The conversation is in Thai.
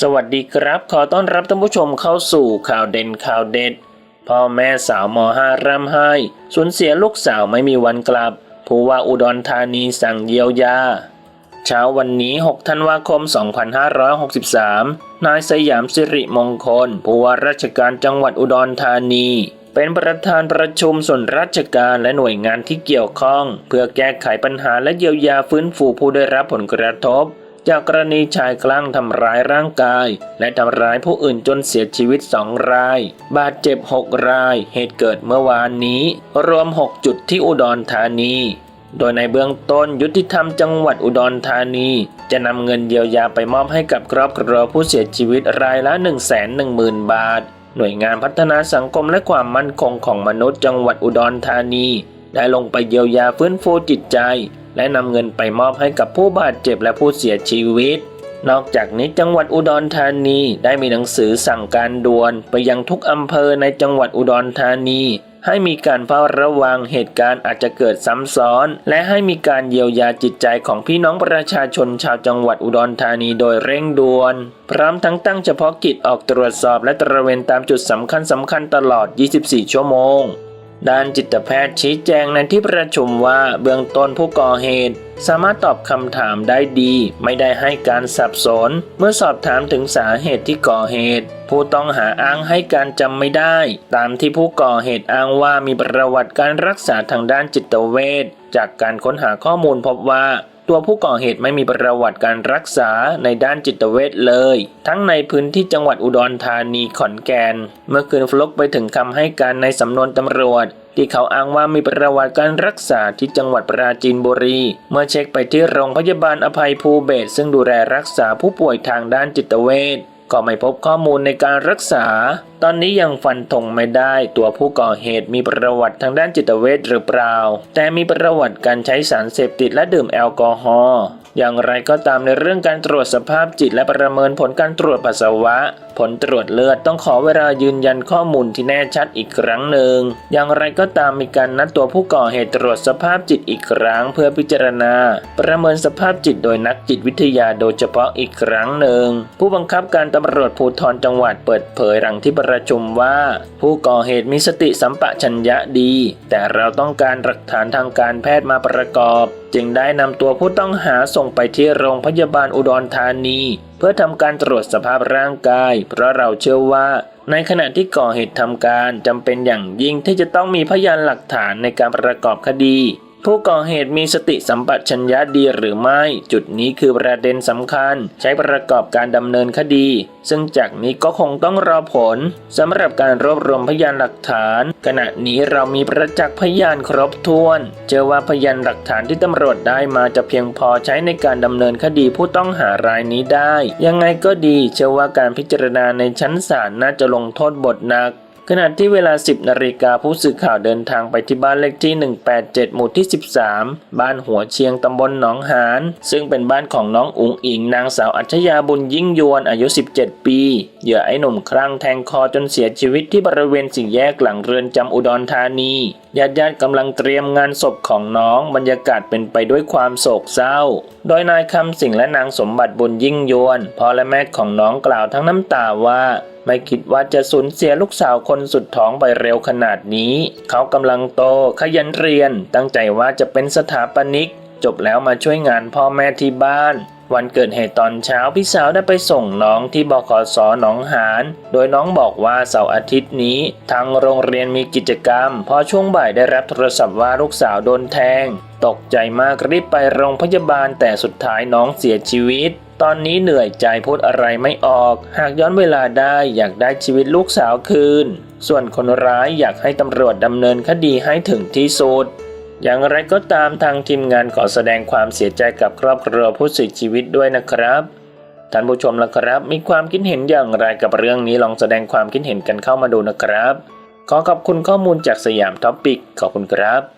สวัสดีครับ ขอต้อนรับท่านผู้ชมเข้าสู่ข่าวเด่นข่าวเด็ด พ่อแม่สาวม .5 ร่ำไห้สูญเสียลูกสาวไม่มีวันกลับ ผู้ว่าอุดรธานีสั่งเยียวยา เช้าวันนี้ 6 ธันวาคม 2563 นายสยามสิริมงคล ผู้ว่าราชการจังหวัดอุดรธานี เป็นประธานประชุมส่วนราชการและหน่วยงานที่เกี่ยวข้อง เพื่อแก้ไขปัญหาและเยียวยาฟื้นฟูผู้ได้รับผลกระทบ จากกรณีชายคลั่งทำร้ายร่างกาย และทำร้ายผู้อื่นจนเสียชีวิต 2 ราย บาดเจ็บ 6 ราย เหตุเกิดเมื่อวานนี้ รวม 6 จุดที่อุดรธานี โดยในเบื้องต้นยุติธรรมจังหวัดอุดรธานี จะนำเงินเยียวยาไปมอบให้กับครอบครัวผู้เสียชีวิตรายละ 1 1 0 0 0 0 บาท หน่วยงานพัฒนาสังคมและความมั่นคงของมนุษย์จังหวัดอุดรธานี ได้ลงไปเยียวยาฟื้นฟูจิตใจ และนำเงินไปมอบให้กับผู้บาดเจ็บและผู้เสียชีวิต นอกจากนี้จังหวัดอุดรธานีได้มีหนังสือสั่งการด่วนไปยังทุกอำเภอในจังหวัดอุดรธานี ให้มีการเฝ้าระวังเหตุการณ์อาจจะเกิดซ้ำซ้อน และให้มีการเยียวยาจิตใจของพี่น้องประชาชนชาวจังหวัดอุดรธานีโดยเร่งด่วน พร้อมทั้งตั้งเฉพาะกิจออกตรวจสอบและตระเวนตามจุดสำคัญสำคัญตลอด 24 ชั่วโมง ด้านจิตแพทย์ชี้แจงในที่ประชุมว่าเบื้องต้นผู้ก่อเหตุ สามารถตอบคำถามได้ดี ไม่ได้ให้การสับสน เมื่อสอบถามถึงสาเหตุที่ก่อเหตุ ผู้ต้องหาอ้างให้การจำไม่ได้ ตามที่ผู้ก่อเหตุอ้างว่ามีประวัติการรักษาทางด้านจิตเวชจากการค้นหาข้อมูลพบว่า ตัวผู้ก่อเหตุไม่มีประวัติการรักษาในด้านจิตเวชเลย ทั้งในพื้นที่จังหวัดอุดรธานีขอนแก่นเมื่อคืนฟลุกไปถึงคำให้การในสำนวนตำรวจ ที่เขาอ้างว่ามีประวัติการรักษาที่จังหวัดปราจีนบุรี เมื่อเช็คไปที่โรงพยาบาลอภัยภูเบศซึ่งดูแลรักษาผู้ป่วยทางด้านจิตเวช ก็ไม่พบข้อมูลในการรักษา ตอนนี้ยังฟันธงไม่ได้ตัวผู้ก่อเหตุมีประวัติทางด้านจิตเวชหรือเปล่า แต่มีประวัติการใช้สารเสพติดและดื่มแอลกอฮอล์ อย่างไรก็ตามในเรื่องการตรวจสภาพจิตและประเมินผลการตรวจปัสสาวะ ผลตรวจเลือดต้องขอเวลายืนยันข้อมูลที่แน่ชัดอีกครั้งหนึ่ง อย่างไรก็ตามมีการนัดตัวผู้ก่อเหตุตรวจสภาพจิตอีกครั้งเพื่อพิจารณา ประเมินสภาพจิตโดยนักจิตวิทยาโดยเฉพาะอีกครั้งหนึ่ง ผู้บังคับการตำรวจภูธรจังหวัดเปิดเผยหลังที่ประชุมว่า ผู้ก่อเหตุมีสติสัมปชัญญะดี แต่เราต้องการหลักฐานทางการแพทย์มาประกอบ จึงได้นำตัวผู้ต้องหาส่งไปที่โรงพยาบาลอุดรธานี เพื่อทำการตรวจสภาพร่างกายเพราะเราเชื่อว่า ในขณะที่ก่อเหตุทำการจำเป็นอย่างยิ่งที่จะต้องมีพยานหลักฐานในการประกอบคดี ผู้ก่อเหตุมีสติสัมปชัญญะดีหรือไม่ จุดนี้คือประเด็นสำคัญ ใช้ประกอบการดำเนินคดี ซึ่งจากนี้ก็คงต้องรอผลสำหรับการรวบรวมพยานหลักฐาน ขณะนี้เรามีประจักษ์พยานครบถ้วนเชื่อว่าพยานหลักฐานที่ตำรวจได้มาจะเพียงพอใช้ในการดำเนินคดีผู้ต้องหารายนี้ได้ ยังไงก็ดีเชื่อว่าการพิจารณาในชั้นศาลน่าจะลงโทษบทหนัก ขณะที่เวลา 10นาฬิกาผู้สื่อข่าวเดินทางไปที่บ้านเลขที่ 187 หมู่ที่ 13 บ้านหัวเชียงตำบลหนองหาน ซึ่งเป็นบ้านของน้องอุ๋งอิงนางสาวอัจฉยาบุญยิ่งยวนอายุ 17 ปี เหยื่อไอ้หนุ่มคลั่งแทงคอจนเสียชีวิตที่บริเวณสี่แยกหลังเรือนจำอุดรธานีญาติญาติๆกำลังเตรียมงานศพของน้องบรรยากาศเป็นไปด้วยความโศกเศร้า โดยนายคำสิงและนางสมบัติบุญยิ่งยวนพ่อและแม่ของน้องกล่าวทั้งน้ำตาว่า ไม่คิดว่าจะสูญเสียลูกสาวคนสุดท้องไปเร็วขนาดนี้ เขากำลังโตขยันเรียน ตั้งใจว่าจะเป็นสถาปนิก จบแล้วมาช่วยงานพ่อแม่ที่บ้านวันเกิดเหตุตอนเช้าพี่สาวได้ไปส่งน้องที่บขสหนองหาน โดยน้องบอกว่าเสาร์อาทิตย์นี้ ทางโรงเรียนมีกิจกรรม พอช่วงบ่ายได้รับโทรศัพท์ว่าลูกสาวโดนแทง ตกใจมากรีบไปโรงพยาบาลแต่สุดท้ายน้องเสียชีวิต ตอนนี้เหนื่อยใจพูดอะไรไม่ออก หากย้อนเวลาได้อยากได้ชีวิตลูกสาวคืน ส่วนคนร้ายอยากให้ตำรวจดำเนินคดีให้ถึงที่สุด อย่างไรก็ตามทางทีมงานขอแสดงความเสียใจกับครอบครัวผู้เสียชีวิตด้วยนะครับ ท่านผู้ชมละครับ มีความคิดเห็นอย่างไรกับเรื่องนี้ลองแสดงความคิดเห็นกันเข้ามาดูนะครับ ขอขอบคุณข้อมูลจากสยามท็อปปิกขอบคุณครับ